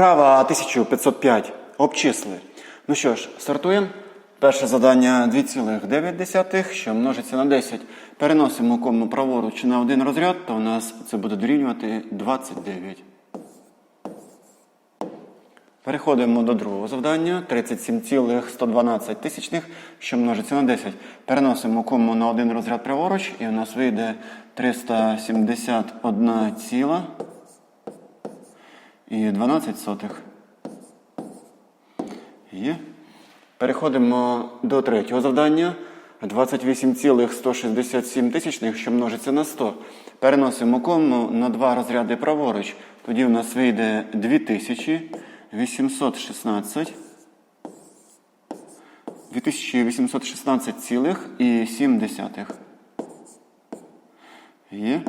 Вправа 1505. Обчисли. Ну що ж, стартуємо. Перше завдання 2,9, що множиться на 10. Переносимо кому праворуч на один розряд, то у нас це буде дорівнювати 29. Переходимо до другого завдання. 37,112 тисячних, що множиться на 10. Переносимо кому на один розряд праворуч, і у нас вийде 371 ціла і 12 сотих. Є. Переходимо до третього завдання. 28,167 тисячних, що множиться на 100. Переносимо кому на два розряди праворуч. Тоді у нас вийде 2816. 2816,7. Є.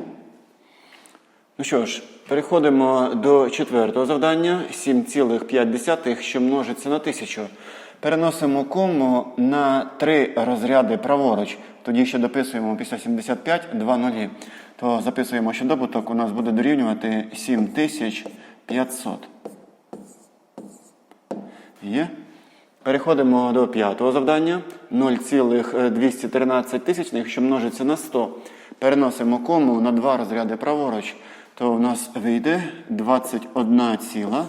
Ну що ж, переходимо до четвертого завдання. 7,5, що множиться на 1000. Переносимо кому на три розряди праворуч. Тоді ще дописуємо після 75 2 нулі. То записуємо, що добуток у нас буде дорівнювати 7500. Є. Переходимо до п'ятого завдання. 0,213 тисячних, що множиться на 100. Переносимо кому на два розряди праворуч. То у нас вийде 21 ціла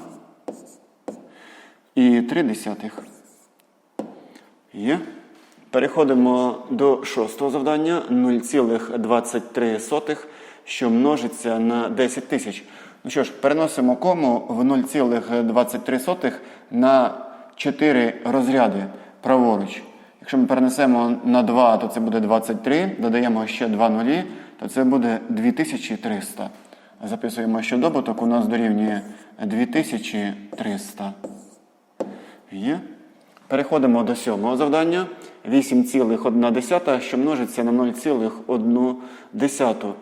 і 3 десятих. Є. Переходимо до шостого завдання 0,23, що множиться на 10 тисяч. Ну що ж, переносимо кому в 0,23 на 4 розряди праворуч. Якщо ми перенесемо на 2, то це буде 23, додаємо ще 2 нулі, то це буде 2300. Записуємо, що добуток у нас дорівнює 2300. Є. Переходимо до сьомого завдання. 8,1, що множиться на 0,1.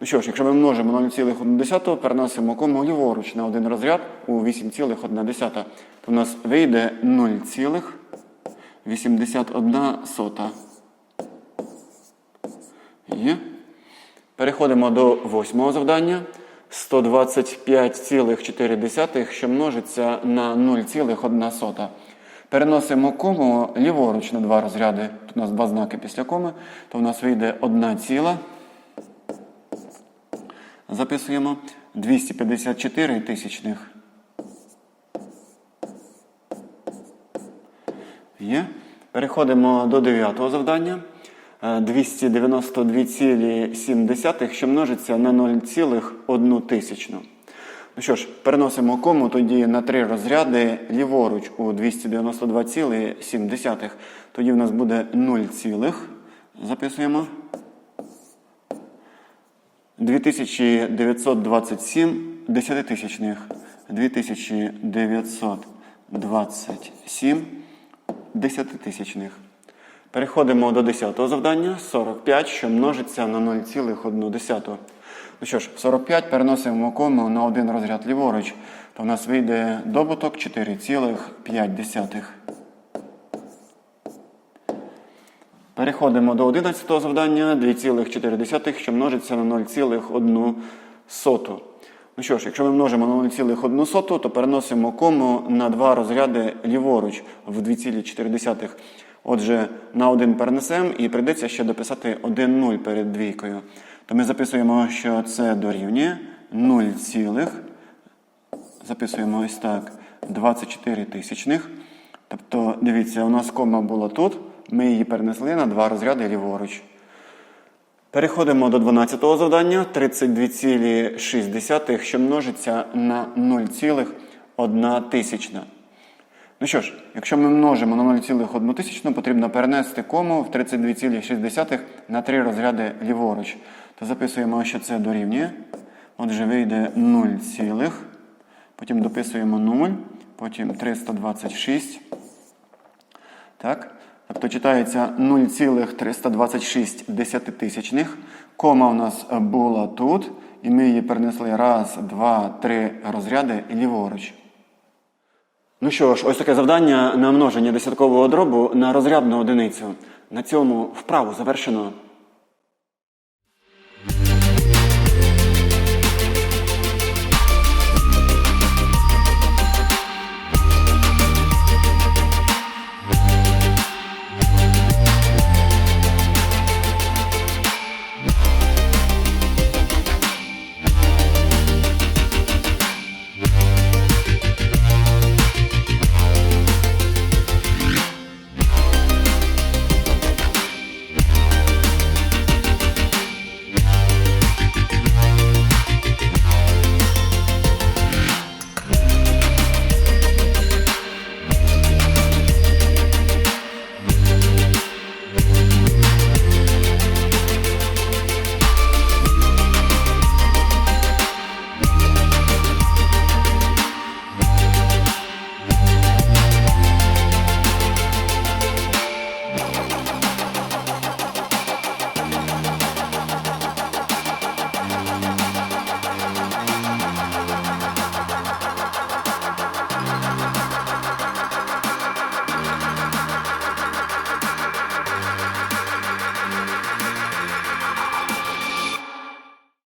Ну що ж, якщо ми множимо 0,1, переносимо кому ліворуч на один розряд у 8,1, то у нас вийде 0,81. Є. Переходимо до восьмого завдання. 125,4, що множиться на 0,1. Переносимо кому ліворуч на два розряди. Тут у нас два знаки після коми, то у нас вийде 1 ціла. Записуємо 254 тисячних. Є. Переходимо до дев'ятого завдання. Е, 292,7, що множиться на 0,1 тисячну. Ну що ж, переносимо кому тоді на три розряди ліворуч у 292,7. Тоді в нас буде 0, цілих. записуємо. 2927 десятитисячних. 2927 десятитисячних. Переходимо до 10-го завдання. 45, що множиться на 0,1. Ну що ж, 45 переносимо кому на один розряд ліворуч, то в нас вийде добуток 4,5. Переходимо до 11-го завдання 2,4, що множиться на 0,1. Ну що ж, якщо ми множимо на 0,1, то переносимо кому на два розряди ліворуч в 2,4. Отже, на один перенесемо і прийдеться ще дописати 1 0 перед двійкою. То ми записуємо, що це дорівнює 0, цілих. записуємо ось так 24 тисячних. Тобто, дивіться, у нас кома була тут, ми її перенесли на два розряди ліворуч. Переходимо до 12-го завдання 32,6, що множиться на 0,1 тисячна. Ну що ж, якщо ми множимо на 0,1 потрібно перенести кому в 32,6 на три розряди ліворуч. То записуємо, що це дорівнює. Отже, вийде 0, цілих, потім дописуємо 0, потім 326. Так? Тобто читається 0,326 десятитисячних. Кома у нас була тут, і ми її перенесли раз, два, три розряди ліворуч. Ну що ж, ось таке завдання на множення десяткового дробу на розрядну одиницю. На цьому вправу завершено.